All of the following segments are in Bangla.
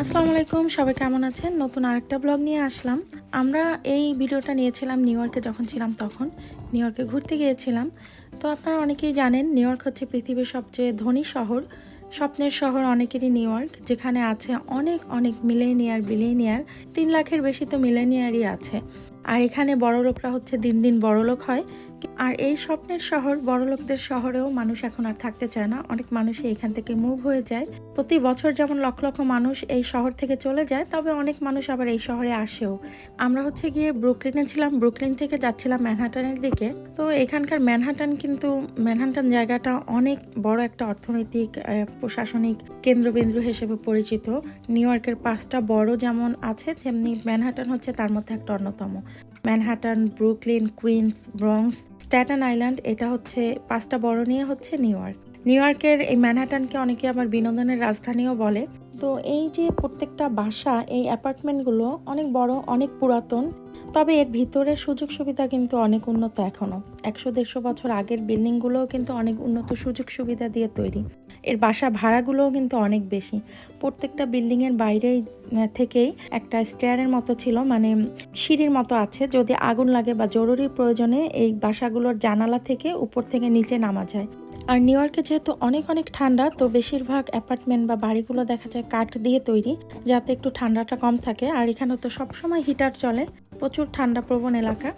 আসসালামু আলাইকুম সবাই কেমন আছেন? নতুন আরেকটা ব্লগ নিয়ে আসলাম। আমরা এই ভিডিওটা নিয়েছিলাম নিউ ইয়র্কে যখন ছিলাম তখন। নিউ ইয়র্কে ঘুরতে গিয়েছিলাম। তো আপনারা অনেকেই জানেন, নিউ ইয়র্ক হচ্ছে পৃথিবীর সবচেয়ে ধনী শহর। স্বপ্নের শহর অনেকেরই নিউ ইয়র্ক, যেখানে আছে অনেক অনেক মিলেনিয়ার, বিলেনিয়ার, তিন লাখের বেশি তো মিলেনিয়ারই আছে। আর এখানে বড়লোকরা হচ্ছে দিন দিন বড়লোক হয়। আর এই স্বপ্নের শহর বড়লোকদের শহরেও মানুষ এখন আর থাকতে চায় না। অনেক মানুষই এখান থেকে মুভ হয়ে যায়। প্রতি বছর যেমন লক্ষ লক্ষ মানুষ এই শহর থেকে চলে যায়, তবে অনেক মানুষ আবার এই শহরে আসেও। আমরা হচ্ছে গিয়ে ব্রুকলিনে ছিলাম, ব্রুকলিন থেকে যাচ্ছিলাম ম্যানহাটানের দিকে। তো এখানকার ম্যানহাটান কিন্তু, ম্যানহাটান জায়গাটা অনেক বড় একটা অর্থনৈতিক প্রশাসনিক কেন্দ্রবিন্দু হিসেবে পরিচিত। নিউ ইয়র্কের পাঁচটা বড় যেমন আছে, তেমনি ম্যানহাটান হচ্ছে তার মধ্যে একটা অন্যতম। Manhattan, Brooklyn, Queens, Bronx Staten Island, এটা হচ্ছে পাঁচটা বড় নিয়ে হচ্ছে নিউ ইয়র্ক। নিউ ইয়র্কের এই ম্যানহাটানকে অনেকে আবার বিনোদনের রাজধানীও বলে। তো এই যে প্রত্যেকটা বাসা, এই অ্যাপার্টমেন্টগুলো অনেক বড়, অনেক পুরাতন, তবে এর ভিতরের সুযোগ সুবিধা কিন্তু অনেক উন্নত এখনও একশো দেড়শো বছর আগের বিল্ডিংগুলোও কিন্তু অনেক উন্নত সুযোগ সুবিধা দিয়ে তৈরি। এর বাসা ভাড়াগুলোও কিন্তু অনেক বেশি। প্রত্যেকটা বিল্ডিংয়ের বাইরেই আহ, থেকেই একটা স্টেয়ারের মতো ছিল মানে সিঁড়ির মতো আছে। যদি আগুন লাগে বা জরুরি প্রয়োজনে এই বাসাগুলোর জানালা থেকে উপর থেকে নিচে নামা যায়। আর নিউ ইয়র্কে যেহেতু অনেক অনেক ঠান্ডা তো বেশিরভাগ অ্যাপার্টমেন্ট বা বাড়িগুলো দেখা যায় কাঠ দিয়ে তৈরি যাতে একটু ঠান্ডাটা কম থাকে। আর এখানে তো সবসময় হিটার চলে প্রচুর ঠান্ডা প্রবণ এলাকা।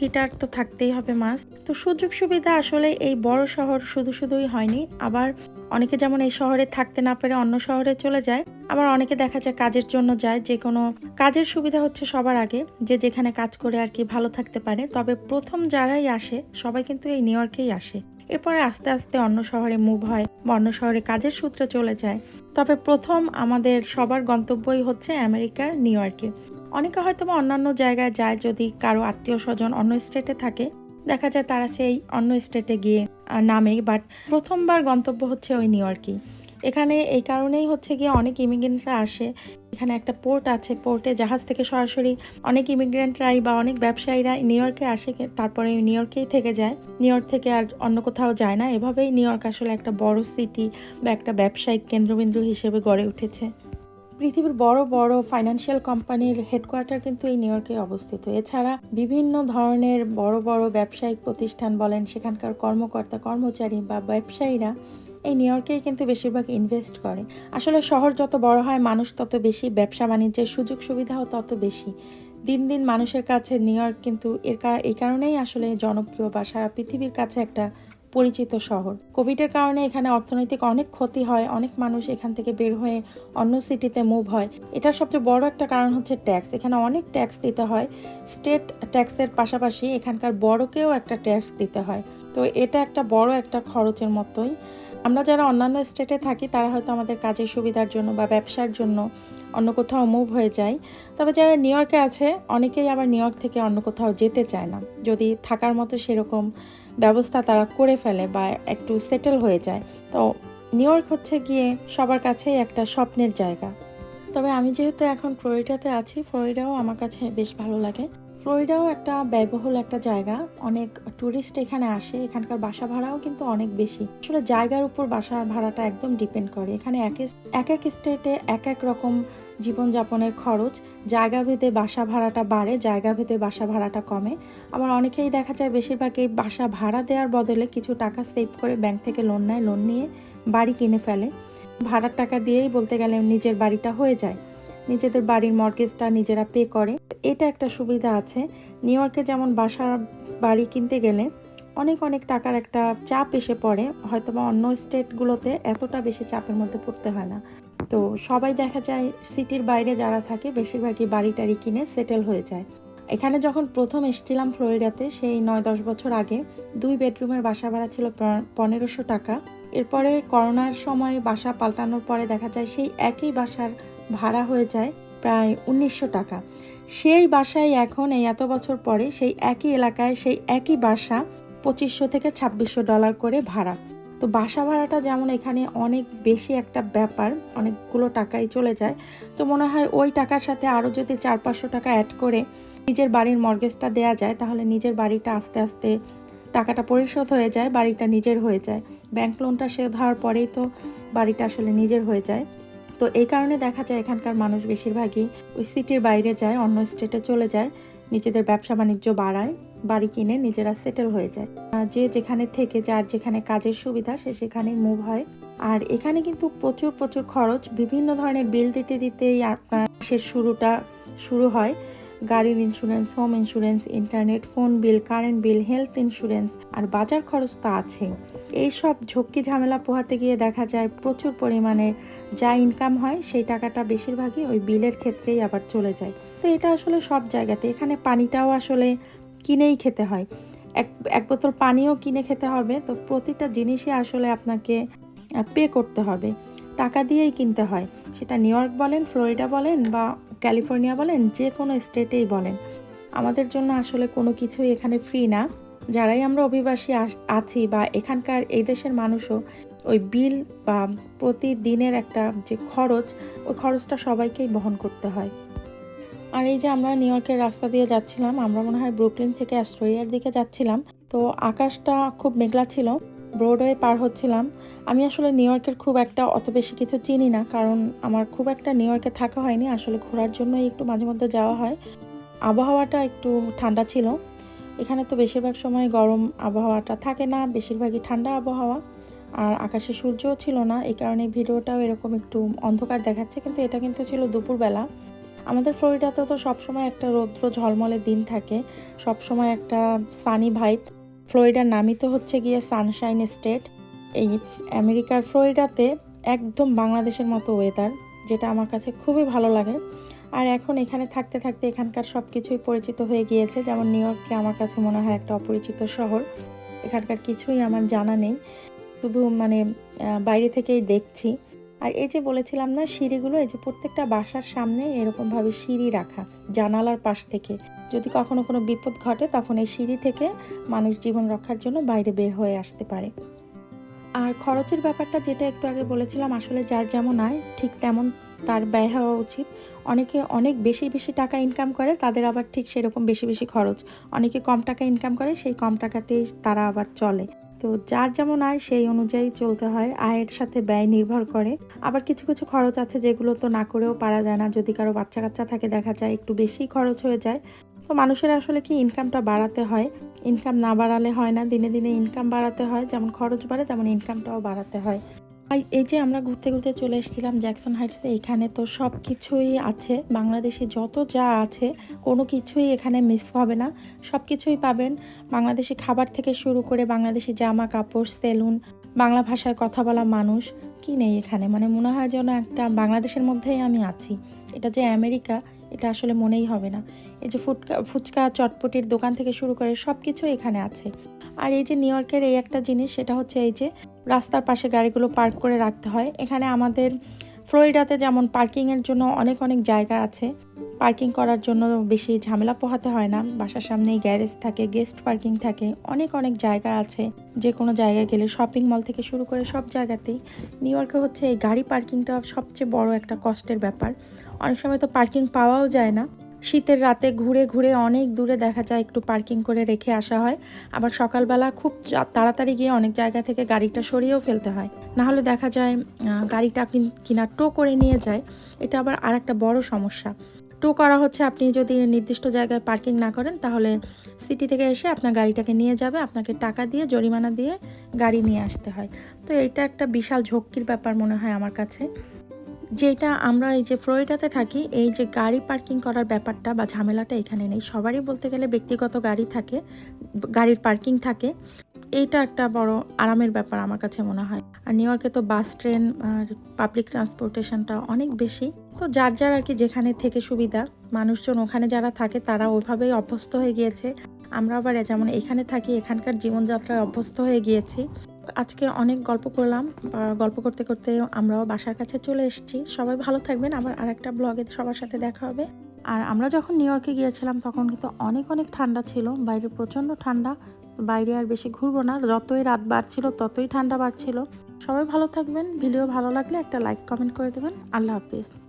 হিটার তো থাকতেই হবে মাস তো সুযোগ সুবিধা আসলে এই বড় শহর শুধু শুধুই হয়নি আবার অনেকে যেমন এই শহরে থাকতে না পেরে অন্য শহরে চলে যায়, আবার অনেকে দেখা যায় কাজের জন্য যায়, যে কোনো কাজের সুবিধা হচ্ছে সবার আগে, যে যেখানে কাজ করে আর কি ভালো থাকতে পারে। তবে প্রথম যারাই আসে, সবাই কিন্তু এই নিউ ইয়র্কেই আসে। এরপরে আস্তে আস্তে অন্য শহরে মুভ হয় বা অন্য শহরে কাজের সূত্রে চলে যায়। তবে প্রথম আমাদের সবার গন্তব্যই হচ্ছে আমেরিকার নিউ ইয়র্কে অনেকে হয়তো বা অন্যান্য জায়গায় যায় যদি কারও আত্মীয় স্বজন অন্য স্টেটে থাকে দেখা যায় তারা সেই অন্য স্টেটে গিয়ে নামে বাট প্রথমবার গন্তব্য হচ্ছে ওই নিউ ইয়র্কই এখানে এই কারণেই হচ্ছে গিয়ে অনেক ইমিগ্রেন্টরা আসে। এখানে একটা পোর্ট আছে পোর্টে জাহাজ থেকে সরাসরি অনেক ইমিগ্রেন্টরাই বা অনেক ব্যবসায়ীরা নিউ ইয়র্কে আসে তারপরে নিউ ইয়র্কেই থেকে যায়। নিউ ইয়র্ক থেকে আর অন্য কোথাও যায় না। এভাবেই নিউ ইয়র্ক আসলে একটা বড় সিটি বা একটা ব্যবসায়িক কেন্দ্রবিন্দু হিসেবে গড়ে উঠেছে। পৃথিবীর বড় বড় ফাইন্যান্সিয়াল কোম্পানির হেডকোয়ার্টার কিন্তু এই নিউ ইয়র্কে অবস্থিত। এছাড়া বিভিন্ন ধরনের বড় বড় ব্যবসায়িক প্রতিষ্ঠান বলেন সেখানকার কর্মকর্তা, কর্মচারী বা ব্যবসায়ীরা এই নিউ ইয়র্কেই কিন্তু বেশিরভাগ ইনভেস্ট করে। আসলে শহর যত বড় হয়, মানুষ তত বেশি, ব্যবসা বাণিজ্যের সুযোগ সুবিধাও তত বেশি। দিন দিন মানুষের কাছে নিউ ইয়র্ক কিন্তু এর এই কারণেই আসলে জনপ্রিয় বা সারা পৃথিবীর কাছে একটা পরিচিত শহর। কোভিডের কারণে এখানে অর্থনৈতিক অনেক ক্ষতি হয়, অনেক মানুষ এখান থেকে বের হয়ে অন্য সিটিতে মুভ হয়। এটার সবচেয়ে বড় একটা কারণ হচ্ছে ট্যাক্স এখানে অনেক ট্যাক্স দিতে হয়। স্টেট ট্যাক্সের পাশাপাশি এখানকার বড়কেও একটা ট্যাক্স দিতে হয়। তো এটা একটা বড় একটা খরচের মতোই। আমরা যারা অন্যান্য স্টেটে থাকি, তারা হয়তো আমাদের কাজের সুবিধার জন্য বা ব্যবসার জন্য অন্য কোথাও মুভ হয়ে যায়। তবে যারা নিউ ইয়র্কে আছে, অনেকেই আবার নিউ ইয়র্ক থেকে অন্য কোথাও যেতে চায় না। যদি থাকার মতো সেরকম ব্যবস্থা তারা করে ফেলে বা একটু সেটেল হয়ে যায়। তো নিউ ইয়র্ক হচ্ছে গিয়ে সবার কাছেই একটা স্বপ্নের জায়গা। তবে আমি যেহেতু এখন ফ্লোরিডাতে আছি ফ্লোরিডাও আমার কাছে বেশ ভালো লাগে। ফ্লোরিডাও একটা ব্যয়বহুল একটা জায়গা। অনেক ট্যুরিস্ট এখানে আসে, এখানকার বাসা ভাড়াও কিন্তু অনেক বেশি। আসলে জায়গার উপর বাসা ভাড়াটা একদম ডিপেন্ড করে। এখানে এক এক- এক এক স্টেটে এক এক রকম জীবনযাপনের খরচ। জায়গা ভেদে বাসা ভাড়াটা বাড়ে, জায়গা ভেদে বাসা ভাড়াটা কমে। আবার অনেকেই দেখা যায় বেশিরভাগ এই বাসা ভাড়া দেওয়ার বদলে কিছু টাকা সেভ করে ব্যাংক থেকে লোন নেয় লোন নিয়ে বাড়ি কিনে ফেলে। ভাড়ার টাকা দিয়েই বলতে গেলে নিজের বাড়িটা হয়ে যায়। নিজেদের বাড়ির মর্গেজটা নিজেরা পে করে। এটা একটা সুবিধা আছে। নিউ ইয়র্কে যেমন বাসা বাড়ি কিনতে গেলে অনেক অনেক টাকার একটা চাপ এসে পড়ে। হয়তো বা অন্য স্টেটগুলোতে এতটা বেশি চাপের মধ্যে পড়তে হয় না। তো সবাই দেখা যায় সিটির বাইরে যারা থাকে, বেশিরভাগই বাড়ি টাড়ি কিনে সেটেল হয়ে যায়। এখানে যখন প্রথম এসেছিলাম ফ্লোরিডাতে সেই নয় দশ বছর আগে দুই বেডরুমের বাসা ভাড়া ছিল পনেরোশো টাকা। এরপরে করোনার সময় বাসা পাল্টানোর পরে দেখা যায় সেই একই বাসার ভাড়া হয়ে যায় প্রায় উনিশশো টাকা। সেই বাসায় এখন এই এত বছর পরে সেই একই এলাকায় সেই একই বাসা পঁচিশশো থেকে ছাব্বিশশো ডলার করে ভাড়া। তো বাসা ভাড়াটা যেমন এখানে অনেক বেশি একটা ব্যাপার, অনেকগুলো টাকাই চলে যায়, তো মনে হয় ওই টাকার সাথে আরও যদি চার পাঁচশো টাকা অ্যাড করে নিজের বাড়ির মর্গেজটা দেয়া যায়, তাহলে নিজের বাড়িটা আস্তে আস্তে টাকাটা পরিশোধ হয়ে যায়, বাড়িটা নিজের হয়ে যায়। ব্যাংক লোনটা শোধ হওয়ার পরেই তো বাড়িটা আসলে নিজের হয়ে যায়। তো এই কারণে দেখা যায় এখানকার মানুষ বেশিরভাগই ওই সিটির বাইরে যায়, অন্য স্টেটে চলে যায়, নিজেদের ব্যবসা বাণিজ্য বাড়ায়, বাড়ি কিনে নিজেরা সেটেল হয়ে যায়। যে যেখানে থেকে যার যেখানে কাজের সুবিধা সে সেখানেই মুভ হয়। আর এখানে কিন্তু প্রচুর প্রচুর খরচ, বিভিন্ন ধরনের বিল দিতে, দিতেই আপনার শেষ শুরুটা শুরু হয়। গাড়ির insurance home insurance internet phone bill current bill health insurance আর বাজার খরচ তো আছে এইসব ঝক্কি ঝামেলা পোহাতে গিয়ে দেখা যায় প্রচুর পরিমাণে যা ইনকাম হয় সেই টাকাটা বেশিরভাগই ওই বিলের ক্ষেত্রেই আবার চলে যায়। তো এটা আসলে সব জায়গাতে। এখানে পানিটাও আসলে কিনেই খেতে হয়। এক এক বোতল পানিও কিনে খেতে হবে। তো প্রতিটা জিনিসই আসলে আপনাকে পে করতে হবে। টাকা দিয়েই কিনতে হয়। সেটা নিউ ইয়র্ক বলেন, ফ্লোরিডা বলেন বা ক্যালিফোর্নিয়া বলেন, যে কোনো স্টেটেই বলেন। আমাদের জন্য আসলে কোনো কিছুই এখানে ফ্রি না। যারাই আমরা অভিবাসী আছি বা এখানকার এই দেশের মানুষও, ওই বিল বা প্রতিদিনের একটা যে খরচ, ওই খরচটা সবাইকেই বহন করতে হয়। আর এই যে আমরা নিউ ইয়র্কের রাস্তা দিয়ে যাচ্ছিলাম, আমরা মনে হয় ব্রুকলিন থেকে অ্যাস্টোরিয়ার দিকে যাচ্ছিলাম, তো আকাশটা খুব মেঘলা ছিল। ব্রডওয়ে পার হচ্ছিলাম। আমি আসলে নিউ ইয়র্কের খুব একটা অত বেশি কিছু চিনি না, কারণ আমার খুব একটা নিউ ইয়র্কে থাকা হয়নি। আসলে ঘোরার জন্যই একটু মাঝে মধ্যে যাওয়া হয়। আবহাওয়াটা একটু ঠান্ডা ছিল। এখানে তো বেশিরভাগ সময় গরম আবহাওয়াটা থাকে না, বেশিরভাগই ঠান্ডা আবহাওয়া। আর আকাশে সূর্যও ছিল না, এই কারণে ভিডিওটাও এরকম একটু অন্ধকার দেখাচ্ছে, কিন্তু এটা কিন্তু ছিল দুপুরবেলা। আমাদের ফ্লোরিডাতে তো সবসময় একটা রৌদ্র ঝলমলে দিন থাকে, সবসময় একটা সানি ভাইব ফ্লোরিডার নামই তো হচ্ছে গিয়ে সানশাইন স্টেট এই আমেরিকার ফ্লোরিডাতে একদম বাংলাদেশের মতো ওয়েদার যেটা আমার কাছে খুবই ভালো লাগে। আর এখন এখানে থাকতে থাকতে এখানকার সব কিছুই পরিচিত হয়ে গিয়েছে। যেমন নিউ ইয়র্ককে আমার কাছে মনে হয় একটা অপরিচিত শহর। এখানকার কিছুই আমার জানা নেই। শুধু মানে বাইরে থেকেই দেখছি। আর এই যে বলেছিলাম না, সিঁড়িগুলো, এই যে প্রত্যেকটা বাসার সামনে এরকমভাবে সিঁড়ি রাখা, জানালার পাশ থেকে। যদি কখনো কোনো বিপদ ঘটে, তখন এই সিঁড়ি থেকে মানুষ জীবন রক্ষার জন্য বাইরে বের হয়ে আসতে পারে। আর খরচের ব্যাপারটা যেটা একটু আগে বলেছিলাম, আসলে যার যেমন আয়, ঠিক তেমন তার ব্যয় হওয়া উচিত। অনেকে অনেক বেশি বেশি টাকা ইনকাম করে, তাদের আবার ঠিক সেরকম বেশি বেশি খরচ। অনেকে কম টাকা ইনকাম করে, সেই কম টাকাতেই তারা আবার চলে। তো যার যেমন আয়, সেই অনুযায়ী চলতে হয়। আয়ের সাথে ব্যয় নির্ভর করে। আবার কিছু কিছু খরচ আছে যেগুলো তো না করেও পারা যায় না। যদি কারও বাচ্চা কাচ্চা থাকে, দেখা যায় একটু বেশি খরচ হয়ে যায়। তো মানুষের আসলে কি ইনকামটা বাড়াতে হয়? ইনকাম না বাড়ালে হয় না। দিনে দিনে ইনকাম বাড়াতে হয়। যেমন খরচ বাড়ে, তেমন ইনকামটাও বাড়াতে হয়। এই যে আমরা ঘুরতে ঘুরতে চলে এসেছিলাম জ্যাকসন হাইটসে এখানে তো সব কিছুই আছে, বাংলাদেশে যত যা আছে, কোনো কিছুই এখানে মিস হবে না। সব কিছুই পাবেন। বাংলাদেশি খাবার থেকে শুরু করে বাংলাদেশি জামা কাপড়, সেলুন বাংলা ভাষায় কথা বলা মানুষ কি নেই এখানে? মানে মনে হয় যেন একটা বাংলাদেশের মধ্যেই আমি আছি। এটা যে আমেরিকা, এটা আসলে মনেই হবে না। এই যে ফুটকা, ফুচকা চটপটির দোকান থেকে শুরু করে সব কিছু এখানে আছে। আর এই যে নিউ ইয়র্কের এই একটা জিনিস, সেটা হচ্ছে এই যে রাস্তার পাশে গাড়িগুলো পার্ক করে রাখতে হয়। এখানে আমাদের ফ্লোরিডাতে যেমন পার্কিংয়ের জন্য অনেক অনেক জায়গা আছে। পার্কিং করার জন্য বেশি ঝামেলা পোহাতে হয় না। বাসার সামনেই গ্যারেজ থাকে, গেস্ট পার্কিং থাকে, অনেক অনেক জায়গা আছে। যে কোনো জায়গায় গেলে শপিং মল থেকে শুরু করে সব জায়গাতেই। নিউ ইয়র্কে হচ্ছে এই গাড়ি পার্কিংটা সবচেয়ে বড় একটা কষ্টের ব্যাপার। অনেক সময় তো পার্কিং পাওয়াও যায় না। শীতের রাতে ঘুরে ঘুরে অনেক দূরে দেখা যায়, একটু পার্কিং করে রেখে আসা হয়। আবার সকালবেলা খুব তাড়াতাড়ি গিয়ে অনেক জায়গা থেকে গাড়িটা সরিয়েও ফেলতে হয়। না হলে দেখা যায় গাড়িটা কিন- কিনা টো করে নিয়ে যায়। এটা আবার আর একটা বড় সমস্যা। টো করা হচ্ছে, আপনি যদি নির্দিষ্ট জায়গায় পার্কিং না করেন, তাহলে সিটি থেকে এসে আপনার গাড়িটাকে নিয়ে যাবে, আপনাকে টাকা দিয়ে, জরিমানা দিয়ে গাড়ি নিয়ে আসতে হয়। তো এইটা একটা বিশাল ঝক্কির ব্যাপার মনে হয় আমার কাছে। যেটা আমরা এই যে ফ্লোরিডাতে থাকি, এই যে গাড়ি পার্কিং করার ব্যাপারটা বা ঝামেলাটা এখানে নেই। সবারই বলতে গেলে ব্যক্তিগত গাড়ি থাকে, গাড়ির পার্কিং থাকে। এইটা একটা বড় আরামের ব্যাপার আমার কাছে মনে হয়। আর নিউ ইয়র্কে তো বাস, ট্রেন আর পাবলিক ট্রান্সপোর্টেশনটা অনেক বেশি। তো যার যার আর কি যেখানে থেকে সুবিধা, মানুষজন ওখানে যারা থাকে তারা ওইভাবেই অভ্যস্ত হয়ে গিয়েছে। আমরা আবার যেমন এখানে থাকি, এখানকার জীবনযাত্রায় অভ্যস্ত হয়ে গিয়েছি। আজকে অনেক গল্প করলাম গল্প করতে করতে আমরাও বাসার কাছে চলে এসেছি। সবাই ভালো থাকবেন, আবার আরেকটা ব্লগে সবার সাথে দেখা হবে। আর আমরা যখন নিউ ইয়র্কে গিয়েছিলাম তখন কিন্তু অনেক অনেক ঠান্ডা ছিল, বাইরে প্রচণ্ড ঠান্ডা। বাইরে আর বেশি ঘুরবো না। যতই রাত বাড়ছিল, ততই ঠান্ডা বাড়ছিল। সবাই ভালো থাকবেন। ভিডিও ভালো লাগলে একটা লাইক কমেন্ট করে দেবেন। আল্লাহ হাফিজ।